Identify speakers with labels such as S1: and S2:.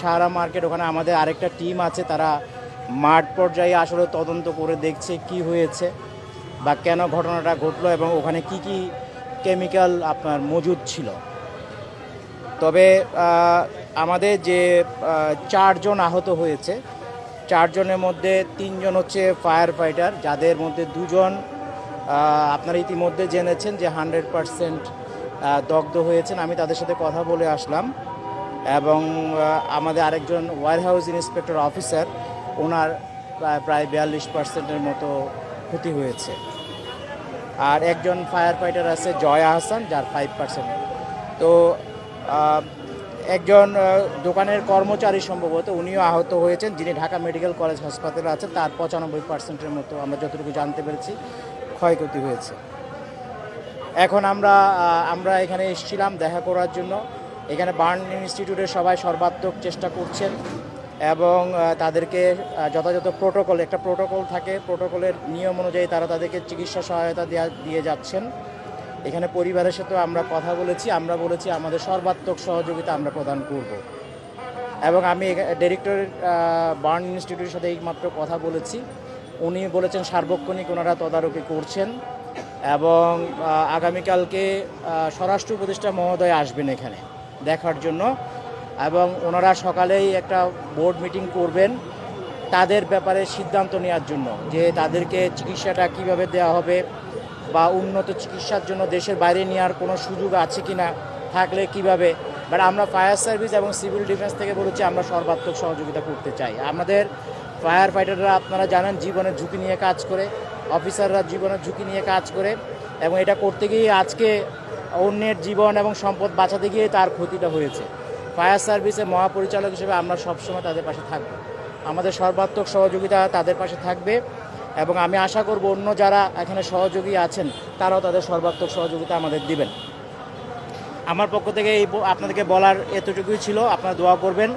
S1: Sahara market ওখানে আমাদের আরেকটা টিম আছে, তারা মাঠ পর্যায়ে আসলে তদন্ত করে দেখছে কি হয়েছে বা কেন ঘটনাটা ঘটলো এবং ওখানে কি কি কেমিক্যাল আপনার মজুদ ছিল। তবে আমাদের যে চারজন আহত হয়েছে, চারজনের মধ্যে তিনজন হচ্ছে ফায়ার ফাইটার, যাদের মধ্যে দুজন আপনারা ইতিমধ্যে জেনেছেন যে হান্ড্রেড পারসেন্ট দগ্ধ হয়েছেন। আমি তাদের সাথে কথা বলে আসলাম। এবং আমাদের আরেকজন ওয়ার হাউস ইন্সপেক্টর অফিসার ওনার প্রায় প্রায় বিয়াল্লিশ পার্সেন্টের মতো ক্ষতি হয়েছে। আর একজন ফায়ার ফাইটার আছে জয়া হাসান, যার ফাইভ পার্সেন্ট তো একজন দোকানের কর্মচারী সম্ভবত উনিও আহত হয়েছেন, যিনি ঢাকা মেডিকেল কলেজ হাসপাতালে আছেন, তার পঁচানব্বই পার্সেন্টের মতো আমরা যতটুকু জানতে পেরেছি ক্ষয়ক্ষতি হয়েছে। এখন আমরা আমরা এখানে এসেছিলাম দেখা করার জন্য। এখানে বার্ন ইনস্টিটিউটের সবাই সর্বাত্মক চেষ্টা করছেন এবং তাদেরকে যথাযথ প্রোটোকল, একটা প্রোটোকল থাকে, প্রোটোকলের নিয়ম অনুযায়ী তারা তাদেরকে চিকিৎসা সহায়তা দেয়া, দিয়ে যাচ্ছেন। এখানে পরিবারের সাথেও আমরা কথা বলেছি, আমরা বলেছি আমাদের সর্বাত্মক সহযোগিতা আমরা প্রদান করব। এবং আমি ডিরেক্টর বার্ন ইনস্টিটিউটের সাথে এইমাত্র কথা বলেছি। উনি বলেছেন সার্বক্ষণিক ওনারা তদারকি করছেন এবং আগামীকালকে স্বরাষ্ট্র উপদেষ্টা মহোদয় আসবেন এখানে। দেখার জন্য এবং ওনারা সকালেই একটা বোর্ড মিটিং করবেন তাদের ব্যাপারে সিদ্ধান্ত নেওয়ার জন্য, যে তাদেরকে চিকিৎসাটা কীভাবে দেওয়া হবে বা উন্নত চিকিৎসার জন্য দেশের বাইরে নেওয়ার কোনো সুযোগ আছে কি না থাকলে কীভাবে। বাট আমরা ফায়ার সার্ভিস এবং সিভিল ডিফেন্স থেকে বলেছি, আমরা সর্বাত্মক সহযোগিতা করতে চাই। আমাদের ফায়ার ফাইটাররা আপনারা জানেন, জীবনের ঝুঁকি নিয়ে কাজ করে অফিসাররা জীবনের ঝুঁকি নিয়ে কাজ করে, এবং এটা করতে গিয়ে আজকে অন্যের জীবন এবং সম্পদ বাঁচাতে গিয়ে তার ক্ষতিটা হয়েছে। ফায়ার সার্ভিসের মহাপরিচালক হিসেবে আমরা সবসময় তাদের পাশে থাকব। আমাদের সর্বাত্মক সহযোগিতা তাদের পাশে থাকবে এবং আমি আশা করব অন্য যারা এখানে সহযোগী আছেন, তারাও তাদের সর্বাত্মক সহযোগিতা আমাদের দিবেন। আমার পক্ষ থেকে এই আপনাদেরকে বলার এতটুকুই ছিল। আপনারা দোয়া করবেন।